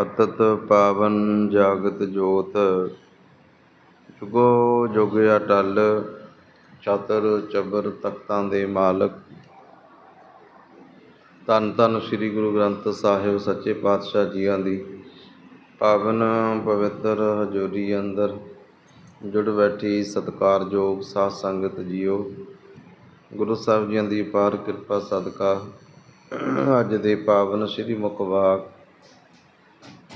ਅਤਤ ਪਾਵਨ ਜਾਗਤ ਜੋਤ, ਜੁਗੋ ਜੁਗ ਅਟਲ, ਚਤਰ ਚਬਰ ਤਖਤਾਂ ਦੇ ਮਾਲਕ। ਧੰਨ ਧੰਨ ਸ੍ਰੀ ਗੁਰੂ ਗ੍ਰੰਥ ਸਾਹਿਬ ਸੱਚੇ ਪਾਤਸ਼ਾਹ ਜੀਆਂ ਦੀ। ਪਾਵਨ ਪਵਿੱਤਰ ਹਜ਼ੂਰੀ ਅੰਦਰ ਜੁੜ ਬੈਠੀ ਸਤਿਕਾਰਯੋਗ ਸਾਧ ਸੰਗਤ ਜੀਓ। ਗੁਰੂ ਸਾਹਿਬ ਜੀਆਂ ਦੀ ਅਪਾਰ ਕਿਰਪਾ ਸਦਕਾ ਅੱਜ ਦੇ ਪਾਵਨ ਸ੍ਰੀ ਮੁਖਵਾਕ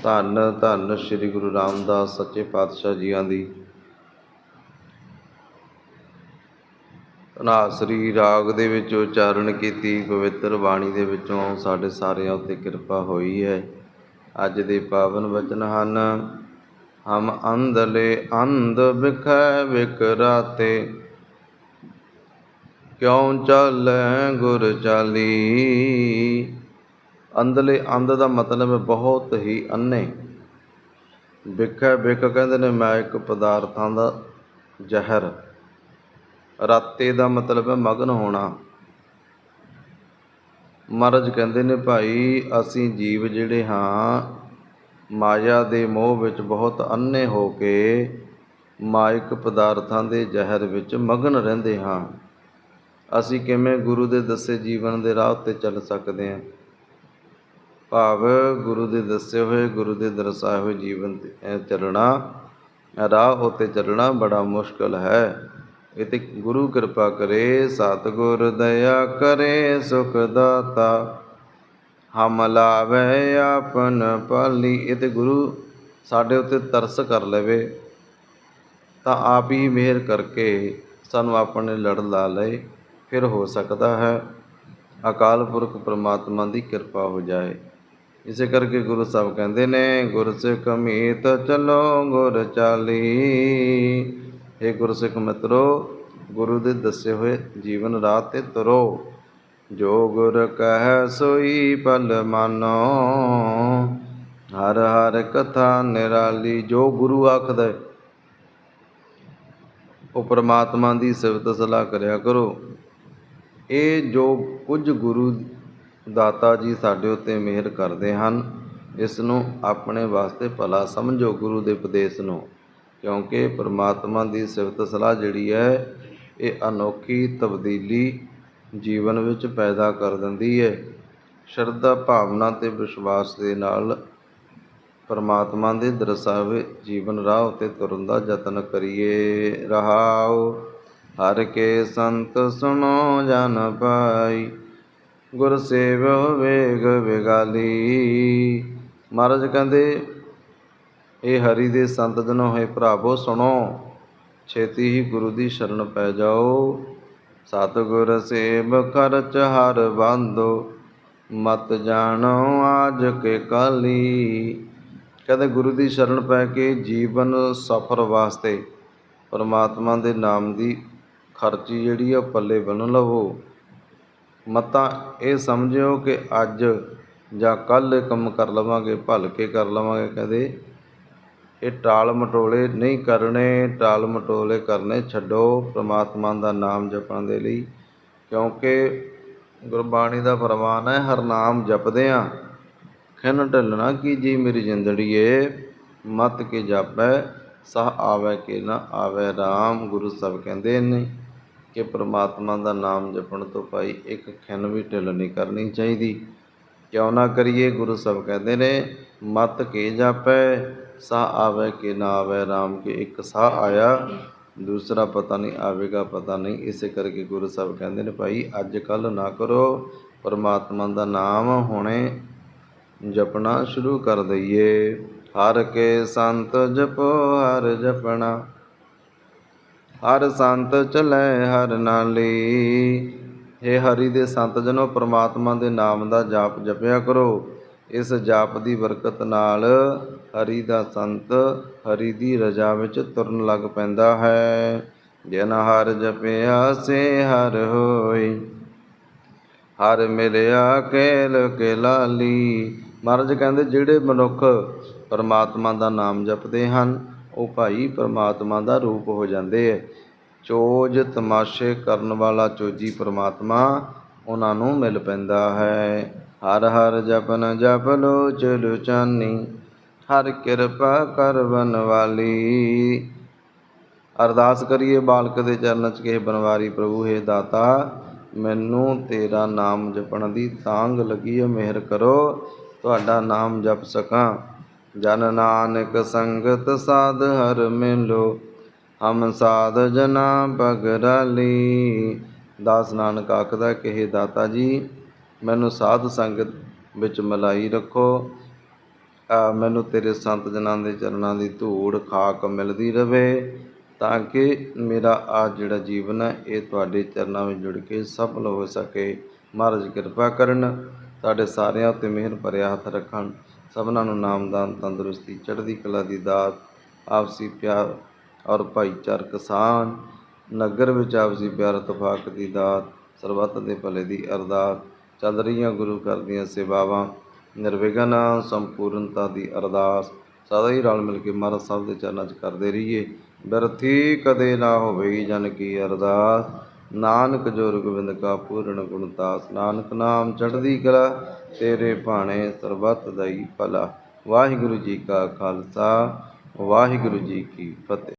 ਧੰਨ ਧੰਨ ਸ੍ਰੀ ਗੁਰੂ ਰਾਮਦਾਸ ਸੱਚੇ ਪਾਤਸ਼ਾਹ ਜੀਆਂ ਦੀ। ਅਨਾਸਰੀ ਰਾਗ ਦੇ ਵਿੱਚ ਉਚਾਰਨ ਕੀਤੀ, ਪਵਿੱਤਰ ਬਾਣੀ ਦੇ ਵਿੱਚੋਂ ਸਾਡੇ ਸਾਰਿਆਂ ਉੱਤੇ ਕਿਰਪਾ ਹੋਈ ਹੈ। ਅੱਜ ਦੇ ਪਾਵਨ ਵਚਨ ਹਨ, ਹਮ ਅੰਧਲੇ ਅੰਧ ਵਿਖੈ ਵਿਕਰਾਤੇ, ਕਿਉਂ ਚੱਲੈ ਗੁਰ ਚਾਲੀ? ਅੰਧਲੇ ਅੰਧ ਦਾ ਮਤਲਬ ਹੈ ਬਹੁਤ ਹੀ ਅੰਨੇ ਵਿਖੈ ਵਿਖ ਕਹਿੰਦੇ ਨੇ, ਮੈਂ ਇੱਕ ਪਦਾਰਥਾਂ ਦਾ ਜ਼ਹਿਰ। ਰਾਤੇ ਦਾ ਮਤਲਬ ਹੈ ਮਗਨ ਹੋਣਾ। ਮਹਾਰਾਜ ਕਹਿੰਦੇ ਨੇ, ਭਾਈ ਅਸੀਂ ਜੀਵ ਜਿਹੜੇ ਹਾਂ, ਮਾਇਆ ਦੇ ਮੋਹ ਵਿੱਚ ਬਹੁਤ ਅੰਨੇ ਹੋ ਕੇ ਮਾਇਕ ਪਦਾਰਥਾਂ ਦੇ ਜ਼ਹਿਰ ਵਿੱਚ ਮਗਨ ਰਹਿੰਦੇ ਹਾਂ। ਅਸੀਂ ਕਿਵੇਂ ਗੁਰੂ ਦੇ ਦੱਸੇ ਜੀਵਨ ਦੇ ਰਾਹ ਉੱਤੇ ਚੱਲ ਸਕਦੇ ਹਾਂ? ਭਾਵ ਗੁਰੂ ਦੇ ਦੱਸੇ ਹੋਏ, ਗੁਰੂ ਦੇ ਦਰਸਾਏ ਹੋਏ ਜੀਵਨ ਤੇ ਚੱਲਣਾ, ਰਾਹ ਉੱਤੇ ਚੱਲਣਾ ਬੜਾ ਮੁਸ਼ਕਲ ਹੈ। ਇਹ ਤੇ ਗੁਰੂ ਕਿਰਪਾ ਕਰੇ, ਸਤਿਗੁਰ ਦਇਆ ਕਰੇ, ਸੁਖ ਦਾਤਾ ਹਮ ਲਾਵੇ ਆਪਨ ਪਾਲੀ। ਇਹ ਤੇ ਗੁਰੂ ਸਾਡੇ ਉੱਤੇ ਤਰਸ ਕਰ ਲਵੇ, ਤਾਂ ਆਪ ਹੀ ਮਿਹਰ ਕਰਕੇ ਸਾਨੂੰ ਆਪਣੇ ਲੜ ਲਾ ਲਏ, ਫਿਰ ਹੋ ਸਕਦਾ ਹੈ ਅਕਾਲ ਪੁਰਖ ਪ੍ਰਮਾਤਮਾ ਦੀ ਕਿਰਪਾ ਹੋ ਜਾਏ। ਇਸੇ ਕਰਕੇ ਗੁਰੂ ਸਾਹਿਬ ਕਹਿੰਦੇ ਨੇ, ਗੁਰ ਸਿੱਖ ਮੀਤ ਚਲੋ ਗੁਰ ਚਾਲੀ। ਇਹ ਗੁਰਸਿੱਖ ਮਿੱਤਰੋ, ਗੁਰੂ ਦੇ ਦੱਸੇ ਹੋਏ ਜੀਵਨ ਰਾਹ ਤੇ ਤੁਰੋ। ਜੋ ਗੁਰ ਕਹਿ ਸੋਈ ਪਲ ਮਾਨੋ। ਹਰ ਹਰ ਕਥਾ ਨਿਰਾਲੀ, ਜੋ ਗੁਰੂ ਆਖਦਾ ਉਹ ਪ੍ਰਮਾਤਮਾ ਦੀ ਸਿਫਤ ਸਲਾਹ ਕਰਿਆ ਕਰੋ। ਇਹ ਜੋ ਕੁਝ ਗੁਰੂ ਦਾਤਾ ਜੀ ਸਾਡੇ ਉੱਤੇ ਮਿਹਰ ਕਰਦੇ ਹਨ। ਇਸ ਨੂੰ ਆਪਣੇ ਵਾਸਤੇ ਭਲਾ ਸਮਝੋ ਗੁਰੂ ਦੇ ਉਪਦੇਸ਼ ਨੂੰ, ਕਿਉਂਕਿ ਪ੍ਰਮਾਤਮਾ ਦੀ ਸਿਫਤ ਸਲਾਹ ਜਿਹੜੀ ਹੈ, ਇਹ ਅਨੋਖੀ ਤਬਦੀਲੀ ਜੀਵਨ ਵਿੱਚ ਪੈਦਾ ਕਰ ਦਿੰਦੀ ਹੈ। ਸ਼ਰਧਾ ਭਾਵਨਾ ਤੇ ਵਿਸ਼ਵਾਸ ਦੇ ਨਾਲ ਪਰਮਾਤਮਾ ਦੇ ਦਰਸਾਵੇ ਜੀਵਨ ਰਾਹ ਉਤੇ ਤੁਰਨ ਦਾ ਯਤਨ ਕਰੀਏ। ਰਹਾਉ ਹਰ ਕੇ ਸੰਤ ਸੁਣੋ ਜਨ ਪਾਈ ਗੁਰ ਸੇਵ ਵੇਗ ਵਿਗਾਲੀ। ਮਹਾਰਾਜ ਕਹਿੰਦੇ, ਇਹ ਹਰੀ ਦੇ ਸੰਤ ਜਨੋ, ਹੈ ਭਰਾਵੋ, ਸੁਣੋ, ਛੇਤੀ ਹੀ ਗੁਰੂ ਦੀ ਸ਼ਰਨ ਪੈ ਜਾਓ। ਸਤਿਗੁਰ ਸੇਵ ਖਰਚ ਹਰ ਬੰਦੋ, ਮਤ ਜਾਣੋ ਆਜ ਕੇ ਕਾਲੀ। ਕਹਿੰਦੇ, ਗੁਰੂ ਦੀ ਸ਼ਰਨ ਪੈ ਕੇ ਜੀਵਨ ਸਫਰ ਵਾਸਤੇ ਪਰਮਾਤਮਾ ਦੇ ਨਾਮ ਦੀ ਖਰਚੀ ਜਿਹੜੀ ਆ ਪੱਲੇ ਬੰਨ ਲਵੋ। ਮਤਾਂ ਇਹ ਸਮਝਿਓ ਕਿ ਅੱਜ ਜਾਂ ਕੱਲ ਇਹ ਕੰਮ ਕਰ ਲਵਾਂਗੇ, ਭਲ ਕੇ ਕਰ ਲਵਾਂਗੇ ਕਹਿੰਦੇ ਇਹ ਟਾਲ ਮਟੋਲੇ ਨਹੀਂ ਕਰਨੇ, ਟਾਲ ਮਟੋਲੇ ਕਰਨੇ ਛੱਡੋ ਪ੍ਰਮਾਤਮਾ ਦਾ ਨਾਮ ਜਪਣ ਦੇ ਲਈ, ਕਿਉਂਕਿ ਗੁਰਬਾਣੀ ਦਾ ਫਰਮਾਨ ਹੈ, ਹਰ ਨਾਮ ਜਪਦੇ ਆ। ਖਿਨ ਢਲਣਾ ਕੀ ਜੀ ਮੇਰੀ ਜਿੰਦੜੀਏ, ਮਤ ਕੇ ਜਾਪੈ, ਸਹ ਆਵੇ ਕੇ ਨਾ ਆਵੇ RAM ਗੁਰੂ ਸਾਹਿਬ ਕਹਿੰਦੇ ਨੇ। ਕਿ ਪਰਮਾਤਮਾ ਦਾ ਨਾਮ ਜਪਣ ਤੋਂ ਭਾਈ ਇੱਕ ਖਿਨ ਵੀ ਢਿੱਲ ਨਹੀਂ ਕਰਨੀ ਚਾਹੀਦੀ। ਕਿਉਂ ਨਾ ਕਰੀਏ? ਗੁਰੂ ਸਾਹਿਬ ਕਹਿੰਦੇ ਨੇ, ਮਤ ਕੇ ਜਾਪੈ, ਸਾਹ ਆਵੇ ਕਿ ਨਾ ਆਵੇ RAM ਕੇ ਇੱਕ ਸਾਹ ਆਇਆ। ਦੂਸਰਾ ਪਤਾ ਨਹੀਂ ਆਵੇਗਾ, ਪਤਾ ਨਹੀਂ। ਇਸੇ ਕਰਕੇ ਗੁਰੂ ਸਾਹਿਬ ਕਹਿੰਦੇ ਨੇ, ਭਾਈ, ਅੱਜ ਕੱਲ ਨਾ ਕਰੋ। ਪਰਮਾਤਮਾ ਦਾ ਨਾਮ ਹੁਣੇ ਜਪਣਾ ਸ਼ੁਰੂ ਕਰ ਦਈਏ। ਹਰ ਕੇ ਸੰਤ ਜਪੋ, ਹਰ ਜਪਣਾ। ਹਰ ਸੰਤ ਚਲੇ ਹਰ ਨਾਲੀ। हे ਹਰੀ ਦੇ ਸੰਤ ਜਨੋ, ਪ੍ਰਮਾਤਮਾ ਦੇ ਨਾਮ ਦਾ ਜਾਪ ਜਪਿਆ ਕਰੋ। ਇਸ ਜਾਪ ਦੀ ਬਰਕਤ ਨਾਲ ਹਰੀ ਦਾ ਸੰਤ ਹਰੀ ਦੀ ਰਜਾ ਵਿੱਚ ਤੁਰਨ ਲੱਗ ਪੈਂਦਾ ਹੈ। ਜਿਨ ਹਰ ਜਪਿਆ ਸੇ ਹਰ ਹੋਈ। ਹਰ ਮਿਲਿਆ ਕੇਲ ਕੇ ਲਾਲੀ ਮਹਾਰਾਜ ਕਹਿੰਦੇ, ਜਿਹੜੇ ਮਨੁੱਖ ਪਰਮਾਤਮਾ ਦਾ ਨਾਮ ਜਪਦੇ ਹਨ ਉਹ ਭਾਈ ਪਰਮਾਤਮਾ ਦਾ ਰੂਪ ਹੋ ਜਾਂਦੇ ਹੈ ਚੋਜ ਤਮਾਸ਼ੇ ਕਰਨ ਵਾਲਾ ਚੋਜੀ ਪਰਮਾਤਮਾ ਉਹਨਾਂ ਨੂੰ ਮਿਲ ਪੈਂਦਾ ਹੈ। ਹਰ ਹਰ ਜਪਨ ਜਪ ਲੋ ਚਲੁ ਚਾਨੀ ਹਰ ਕਿਰਪਾ ਕਰ ਬਨਵਾਲੀ ਅਰਦਾਸ ਕਰੀਏ ਬਾਲਕ ਦੇ ਚਰਨ 'ਚ ਕਿ ਬਨਵਾਰੀ ਪ੍ਰਭੂ, ਹੈ ਦਾਤਾ, ਮੈਨੂੰ ਤੇਰਾ ਨਾਮ ਜਪਣ ਦੀ ਤਾਂਗ ਲੱਗੀ ਹੈ ਮਿਹਰ ਕਰੋ, ਤੁਹਾਡਾ ਨਾਮ ਜਪ ਸਕਾਂ। ਜਨ ਨਾਨਕ ਸੰਗਤ ਸਾਧ ਹਰ ਮਿਲੋ, ਹਮ ਸਾਧ ਜਨਾ ਬਗਰਾਲੀ ਦਾਸ ਨਾਨਕ ਆਖਦਾ ਕਿ ਹੇ ਦਾਤਾ ਜੀ, ਮੈਨੂੰ ਸਾਧ ਸੰਗਤ ਵਿੱਚ ਮਲਾਈ ਰੱਖੋ। ਮੈਨੂੰ ਤੇਰੇ ਸੰਤ ਜਨਾਂ ਦੇ ਚਰਨਾਂ ਦੀ ਧੂੜ ਖਾਕ ਮਿਲਦੀ ਰਵੇ, ਤਾਂ ਕਿ ਮੇਰਾ ਆ ਜਿਹੜਾ ਜੀਵਨ ਹੈ, ਇਹ ਤੁਹਾਡੇ ਚਰਨਾਂ ਵਿੱਚ ਜੁੜ ਕੇ ਸਫਲ ਹੋ ਸਕੇ। ਮਹਾਰਾਜ ਕਿਰਪਾ ਕਰਨ, ਤੁਹਾਡੇ ਸਾਰਿਆਂ ਉੱਤੇ ਮਿਹਰ ਭਰਿਆ ਹੱਥ ਰੱਖਣ। ਸਭਨਾਂ ਨੂੰ ਨਾਮਦਾਨ ਤੰਦਰੁਸਤੀ, ਚੜ੍ਹਦੀ ਕਲਾ ਦੀ ਦਾਤ, ਆਪਸੀ ਪਿਆਰ ਔਰ ਭਾਈਚਾਰਕ ਸਾਂਝ ਨਗਰ ਵਿੱਚ ਆਪਸੀ ਪਿਆਰ ਇਤਫਾਕ ਦੀ ਦਾਤ, ਸਰਬੱਤ ਦੇ ਭਲੇ ਦੀ ਅਰਦਾਸ, ਚੱਲ ਰਹੀਆਂ ਗੁਰੂ ਘਰ ਦੀਆਂ ਸੇਵਾਵਾਂ, ਨਿਰਵਿਘਨ ਸੰਪੂਰਨਤਾ ਦੀ ਅਰਦਾਸ ਸਦਾ ਹੀ ਰਲ ਮਿਲ ਕੇ ਮਹਾਰਾਜ ਸਾਹਿਬ ਦੇ ਚਰਨਾਂ 'ਚ ਕਰਦੇ ਰਹੀਏ। ਬਿਰਥੀ ਕਦੇ ਨਾ ਹੋਵੇਗੀ ਜਨ ਕੀ ਅਰਦਾਸ। ਨਾਨਕ ਜ਼ੋਰ ਗੋਬਿੰਦ ਕਾ ਪੂਰਨ ਗੁਣਦਾਸ ਨਾਨਕ ਨਾਮ ਚੜ੍ਹਦੀ ਕਲਾ, ਤੇਰੇ ਭਾਣੇ ਸਰਬੱਤ ਦਾ ਹੀ ਭਲਾ। ਵਾਹਿਗੁਰੂ ਜੀ ਕਾ ਖਾਲਸਾ, ਵਾਹਿਗੁਰੂ ਜੀ ਕੀ ਫਤਿਹ।